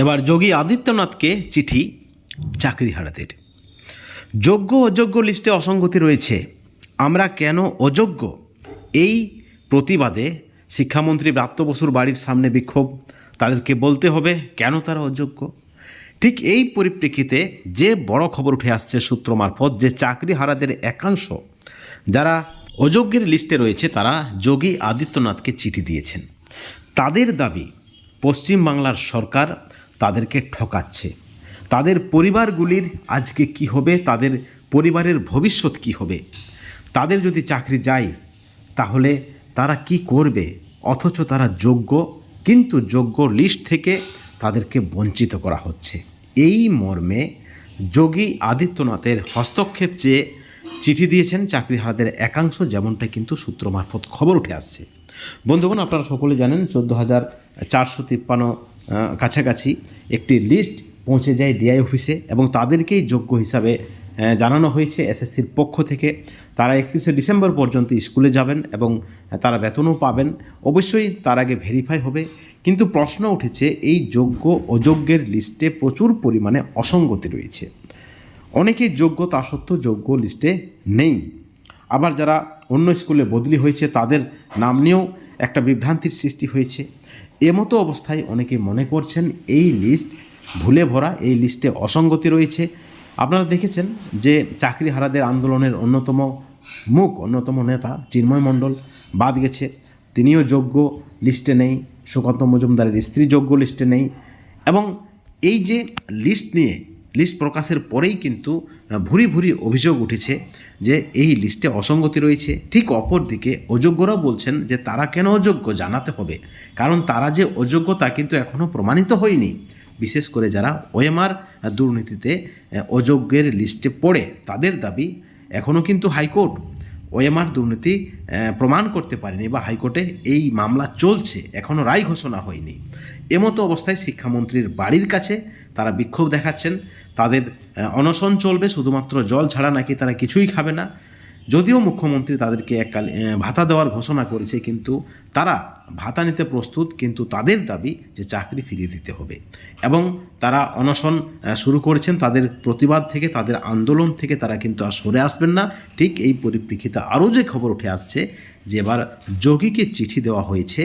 এবার যোগী আদিত্যনাথকে চিঠি চাকরিহারাদের। যোগ্য অযোগ্য লিস্টে অসঙ্গতি রয়েছে। আমরা কেন অযোগ্য? এই প্রতিবাদে শিক্ষামন্ত্রী ব্রাত্য বসুর বাড়ির সামনে বিক্ষোভ। তাদেরকে বলতে হবে, কেন তারা অযোগ্য? ঠিক এই পরিপ্রেক্ষিতে যে বড় খবর উঠে আসছে সূত্র মারফত যে চাকরিহারাদের একাংশ যারা অযোগ্যের লিস্টে রয়েছে, তারা যোগী আদিত্যনাথকে চিঠি দিয়েছেন। তাদের দাবি, পশ্চিমবাংলার সরকার তাদেরকে ঠকাচ্ছে। তাদের পরিবারগুলির আজকে কি হবে? তাদের পরিবারের ভবিষ্যৎ কি হবে? তাদের যদি চাকরি যায়, তাহলে তারা কি করবে? অথচ তারা যোগ্য, কিন্তু যোগ্য লিস্ট থেকে তাদেরকে বঞ্চিত করা হচ্ছে। এই মর্মে যোগী আদিত্যনাথের হস্তক্ষেপ চেয়ে চিঠি দিয়েছেন চাকরিহারাদের একাংশ, যেমনটা কিন্তু সূত্র মারফত খবর উঠে আসছে। বন্ধুগণ, আপনারা সকলে জানেন, চোদ্দ হাজার চারশো তিপ্পান্ন কাছাকাছি একটি লিস্ট পৌঁছে যায় ডিআই অফিসে এবং তাদেরকেই যোগ্য হিসাবে জানানো হয়েছে এসএসসির পক্ষ থেকে। তারা একত্রিশে ডিসেম্বর পর্যন্ত স্কুলে যাবেন এবং তারা বেতনও পাবেন। অবশ্যই তার আগে ভেরিফাই হবে। কিন্তু প্রশ্ন উঠেছে, এই যোগ্য, অযোগ্যের লিস্টে প্রচুর পরিমাণে অসঙ্গতি রয়েছে। অনেকেই যোগ্য, তা সত্ত্বেও যোগ্য লিস্টে নেই। আবার যারা অন্য স্কুলে বদলি হয়েছে, তাদের নাম নিয়েও একটা বিভ্রান্তির সৃষ্টি হয়েছে। এমতো অবস্থায় অনেকে মনে করছেন এই লিস্ট ভুলে ভরা, এই লিস্টে অসঙ্গতি রয়েছে। আপনারা দেখেছেন যে চাকরি হারাদের আন্দোলনের অন্যতম মুখ, অন্যতম নেতা চিন্ময় মণ্ডল বাদ গেছে। তিনিও যোগ্য লিস্টে নেই, সুকান্ত মজুমদারের স্ত্রী যোগ্য লিস্টে নেই। এবং এই যে লিস্ট নিয়ে লিস্ট প্রকাশের পরেই কিন্তু ভুরি ভুরি অভিযোগ উঠেছে যে এই লিস্টে অসঙ্গতি রয়েছে। ঠিক অপরদিকে অযোগ্যরাও বলছেন যে তারা কেন অযোগ্য জানাতে হবে। কারণ তারা যে অযোগ্য তা কিন্তু এখনও প্রমাণিত হয়নি। বিশেষ করে যারা ওএমআর দুর্নীতিতে অযোগ্যের লিস্টে পড়ে, তাদের দাবি এখনও কিন্তু হাইকোর্ট ওএমআর দুর্নীতি প্রমাণ করতে পারেনি বা হাইকোর্টে এই মামলা চলছে এখনও রায় ঘোষণা হয়নি। এমতো অবস্থায় শিক্ষামন্ত্রীর বাড়ির কাছে তারা বিক্ষোভ দেখাচ্ছেন। তাদের অনশন চলবে, শুধুমাত্র জল ছাড়া নাকি তারা কিছুই খাবে না। যদিও মুখ্যমন্ত্রী তাদেরকে এককাল ভাতা দেওয়ার ঘোষণা করেছে, কিন্তু তারা ভাতা নিতে প্রস্তুত, কিন্তু তাদের দাবি যে চাকরি ফিরিয়ে দিতে হবে। এবং তারা অনশন শুরু করেছেন, তাদের প্রতিবাদ থেকে, তাদের আন্দোলন থেকে তারা কিন্তু আর সরে আসবেন না। ঠিক এই পরিপ্রেক্ষিতে আরও যে খবর উঠে আসছে, যে এবার যোগীকে চিঠি দেওয়া হয়েছে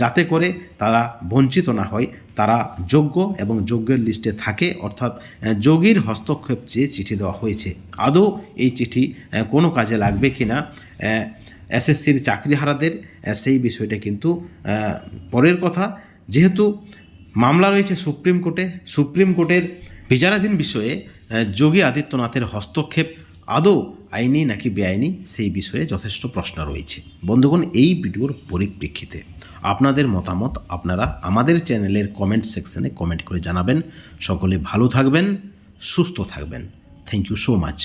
যাতে করে তারা বঞ্চিত না হয়, তারা যোগ্য এবং যোগ্যের লিস্টে থাকে, অর্থাৎ যোগীর হস্তক্ষেপ চেয়ে চিঠি দেওয়া হয়েছে, আদৌ এই চিঠি কোনো কাজে লাগবে কি না এসএসসির চাকরিহারাদের সেই বিষয়টা কিন্তু পরের কথা। যেহেতু মামলা রয়েছে সুপ্রিম কোর্টে, সুপ্রিম কোর্টের বিচারাধীন বিষয়ে যোগী আদিত্যনাথের হস্তক্ষেপ আদৌ আইনি নাকি বেআইনি সেই বিষয়ে যথেষ্ট প্রশ্ন রয়েছে। বন্ধুগণ, এই ভিডিওর পরিপ্রেক্ষিতে আপনাদের মতামত আপনারা আমাদের চ্যানেলের কমেন্ট সেকশনে কমেন্ট করে জানাবেন। সকলে ভালো থাকবেন, সুস্থ থাকবেন। Thank you so much.